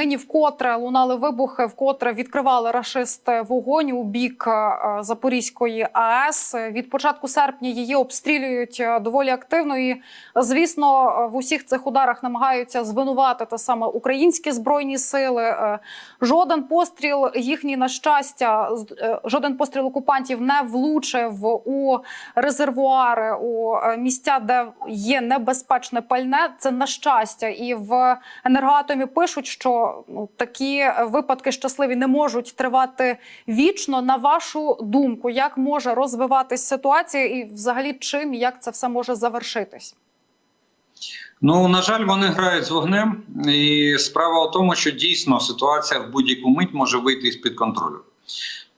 нині вкотре лунали вибухи, вкотре відкривали рашисти вогонь у бік е, Запорізької АЕС. Від початку серпня її обстрілюють е, доволі активно. І звісно, е, в усіх цих ударах намагаються звинуватити саме українські збройні сили. Жоден постріл їхній на щастя, жоден постріл окупантів не влучив у резервуари, у місця, де є небезпечне пальне. Це на щастя, і в енергоатомі пишуть, що ну, такі випадки щасливі не можуть тривати вічно. На вашу думку, як може розвиватись ситуація, і взагалі чим як це все може завершитись? Ну на жаль, вони грають з вогнем, і справа у тому, що дійсно ситуація в будь-яку мить може вийти з під контролю.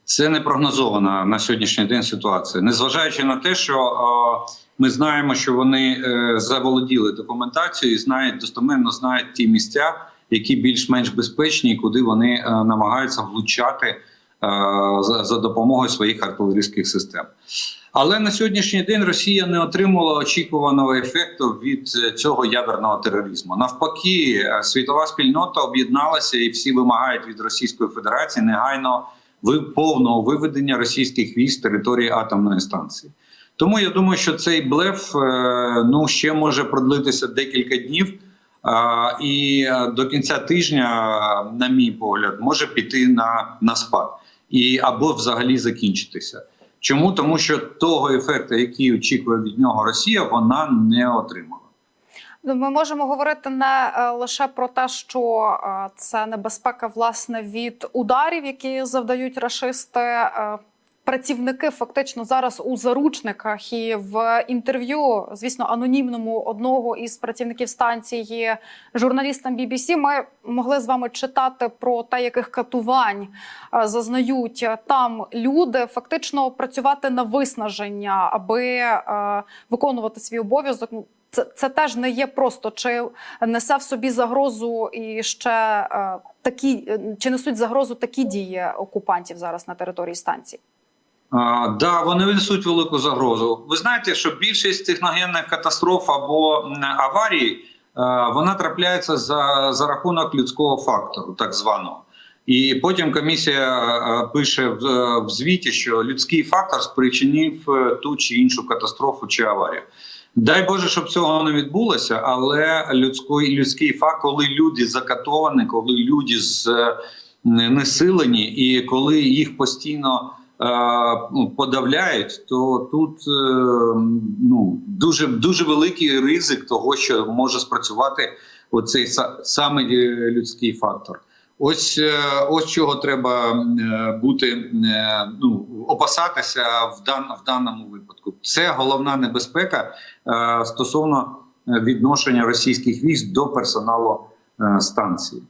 Це не прогнозована на сьогоднішній день ситуація, незважаючи на те, що е, ми знаємо, що вони е, заволоділи документацією і знають достоменно знають ті місця, які більш-менш безпечні, і куди вони е, намагаються влучати е, за, допомогою своїх артилерійських систем. Але на сьогоднішній день Росія не отримала очікуваного ефекту від е, цього ядерного тероризму. Навпаки, світова спільнота об'єдналася і всі вимагають від Російської Федерації негайно повного виведення російських військ з території атомної станції. Тому я думаю, що цей блеф ну ще може продлитися декілька днів. І е, до кінця тижня, на мій погляд, може піти на, на спад і або взагалі закінчитися. Чому тому, що того ефекту, який очікує від нього Росія, вона не отримала. Ну, Ми можемо говорити не е, лише про те, що е, це небезпека власне від ударів, які завдають рашисти. Працівники фактично зараз у заручниках і в інтерв'ю, звісно, анонімному одного із працівників станції журналістам BBC Ми могли з вами читати про те, яких катувань е, зазнають там люди, фактично працювати на виснаження, аби е, виконувати свій обов'язок. Ну, це, це теж не є просто чи несе в собі загрозу і ще е, такі е, чи несуть загрозу такі дії окупантів зараз на території станції. Да, вони несуть велику загрозу. Ви знаєте, що більшість техногенних катастроф або аварій е, вона трапляється за, за рахунок людського фактору, так званого. І потім комісія е, пише в, е, в звіті, що людський фактор спричинив ту чи іншу катастрофу чи аварію. Дай Боже, щоб цього не відбулося, але людський, людський факт, коли люди закатовані, коли люди з, е, несилені, і коли їх постійно подавляють, то тут е, ну, дуже, дуже великий ризик того, що може спрацювати оцей саме е, людський фактор. Ось е, ось чого треба е, бути е, ну опасатися в дан в даному випадку. Це головна небезпека е, стосовно е, відношення російських військ до персоналу е, станції.